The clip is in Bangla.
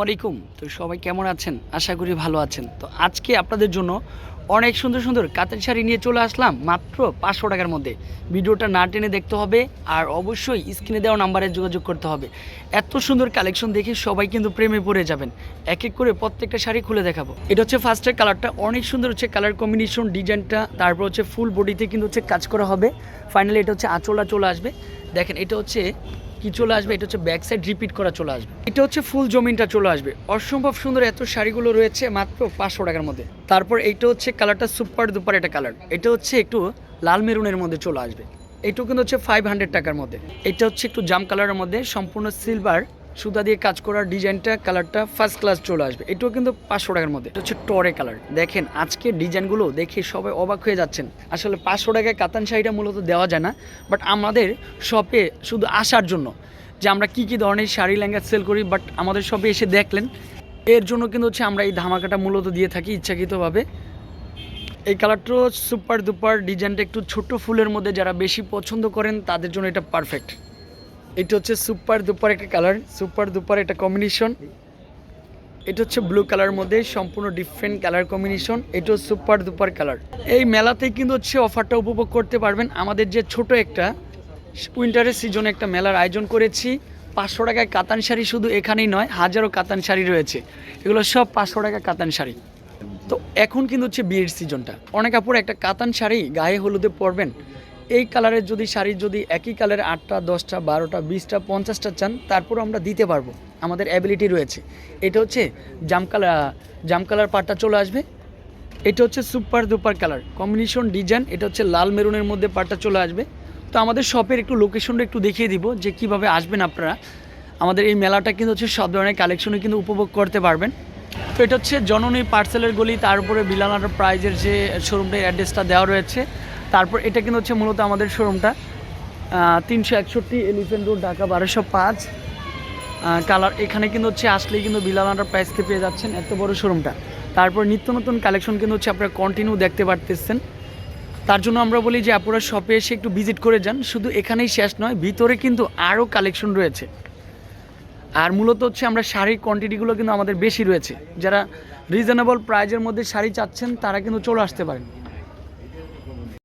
আলাইকুম তো সবাই কেমন আছেন? আশা করি ভালো আছেন। তো আজকে আপনাদের জন্য অনেক সুন্দর সুন্দর কাতের শাড়ি নিয়ে চলে আসলাম মাত্র পাঁচশো টাকার মধ্যে। ভিডিওটা না টেনে দেখতে হবে আর অবশ্যই স্ক্রিনে দেওয়া নাম্বারে যোগাযোগ করতে হবে। এত সুন্দর কালেকশন দেখে সবাই কিন্তু প্রেমে পড়ে যাবেন। এক এক করে প্রত্যেকটা শাড়ি খুলে দেখাবো। এটা হচ্ছে ফার্স্টের কালারটা অনেক সুন্দর হচ্ছে কালার কম্বিনেশন ডিজাইনটা তারপর হচ্ছে ফুল বডিতে কিন্তু হচ্ছে কাজ করা হবে। ফাইনালি এটা হচ্ছে আঁচলা চলে আসবে। দেখেন, এটা হচ্ছে কি চলে আসবে, এটা হচ্ছে ব্যাক সাইড রিপিট করা চলে আসবে। এটা হচ্ছে ফুল জমিনটা চলে আসবে। অসম্ভব সুন্দর এত শাড়িগুলো রয়েছে মাত্র পাঁচশো টাকার মধ্যে। তারপর এইটা হচ্ছে কালারটা সুপার দুপার এটা কালার এটা হচ্ছে একটু লাল মেরুনের মধ্যে চলে আসবে। এইটুকু কিন্তু হচ্ছে ফাইভ হান্ড্রেড টাকার মধ্যে। এটা হচ্ছে একটু জাম কালারের মধ্যে, সম্পূর্ণ সিলভার সুতা দিয়ে কাজ করার ডিজাইনটা, কালারটা ফার্স্ট ক্লাস চলে আসবে। এটাও কিন্তু পাঁচশো টাকার মধ্যে। এটা হচ্ছে টরে কালার। দেখেন, আজকে ডিজাইনগুলো দেখে সবাই অবাক হয়ে যাচ্ছেন। আসলে পাঁচশো টাকায় কাতান শাড়িটা মূলত দেওয়া যায় না বাট আমাদের শপে শুধু আসার জন্য যে আমরা কি কি ধরনের শাড়ি, লেহেঙ্গা সেল করি বাট আমাদের শপে এসে দেখলেন। এর জন্য কিন্তু হচ্ছে আমরা এই ধামাকাটা মূলত দিয়ে থাকি ইচ্ছাকৃতভাবে। এই কালারটাও সুপার দুপার ডিজাইনটা একটু ছোট ফুলের মধ্যে যারা বেশি পছন্দ করেন, তাদের জন্য এটা পারফেক্ট এটা হচ্ছে সুপার দুপার একটা কালার, সুপার দুপার একটা কম্বিনেশন এটা হচ্ছে ব্লু কালারের মধ্যে সম্পূর্ণ ডিফারেন্ট কালার কম্বিনেশন এটাও সুপার দুপার কালার এই মেলাতেই কিন্তু হচ্ছে অফারটা উপভোগ করতে পারবেন। আমাদের যে ছোট একটা উইন্টারের সিজনে একটা মেলার আয়োজন করেছি, পাঁচশো টাকায় কাতান শাড়ি শুধু এখানেই নয়, হাজারো কাতান শাড়ি রয়েছে। এগুলো সব পাঁচশো টাকা কাতান শাড়ি। তো এখন কিন্তু হচ্ছে বিয়ের সিজনটা অনেক আপুর একটা কাতান শাড়ি গায়ে হলুদে পরবেন। এই কালারের যদি শাড়ি যদি একই কালারের আটটা, দশটা, বারোটা, বিশটা, পঞ্চাশটা চান তারপর আমরা দিতে পারব। আমাদের অ্যাবিলিটি রয়েছে। এটা হচ্ছে জাম কালার জাম কালার পাটটা চলে আসবে। এটা হচ্ছে super duper colour. Combination design এটা হচ্ছে লাল মেরুনের মধ্যে পাটটা চলে আসবে। তো আমাদের শপের একটু লোকেশনটা একটু দেখিয়ে দিব যে কীভাবে আসবেন আপনারা। আমাদের এই মেলাটা কিন্তু হচ্ছে সব ধরনের কালেকশনই কিন্তু উপভোগ করতে পারবেন। তো এটা হচ্ছে জননী পার্সেলের গলি তারপরে বিলানার প্রাইজের যে শোরুমটা অ্যাড্রেসটা দেওয়া রয়েছে। তারপর এটা কিন্তু হচ্ছে মূলত আমাদের শোরুমটা তিনশো একষট্টি এলিফেন্ট রোড ঢাকা বারোশো পাঁচ। কালার এখানে কিন্তু হচ্ছে আসলেই কিন্তু বিলানার প্রাইসকে পেয়ে যাচ্ছেন এত বড় শোরুমটা তারপর নিত্য নতুন কালেকশন কিন্তু হচ্ছে আপনারা কন্টিনিউ দেখতে পারতেছেন। তার জন্য আমরা বলি যে আপনারা শপে এসে একটু ভিজিট করে যান। শুধু এখানেই শেষ নয়, ভিতরে কিন্তু আরও কালেকশন রয়েছে। আর মূলত হচ্ছে আমরা শাড়ির কোয়ান্টিটিগুলো কিন্তু আমাদের বেশি রয়েছে। যারা রিজনেবল প্রাইজের মধ্যে শাড়ি চাচ্ছেন, তারা কিন্তু চলে আসতে পারেন।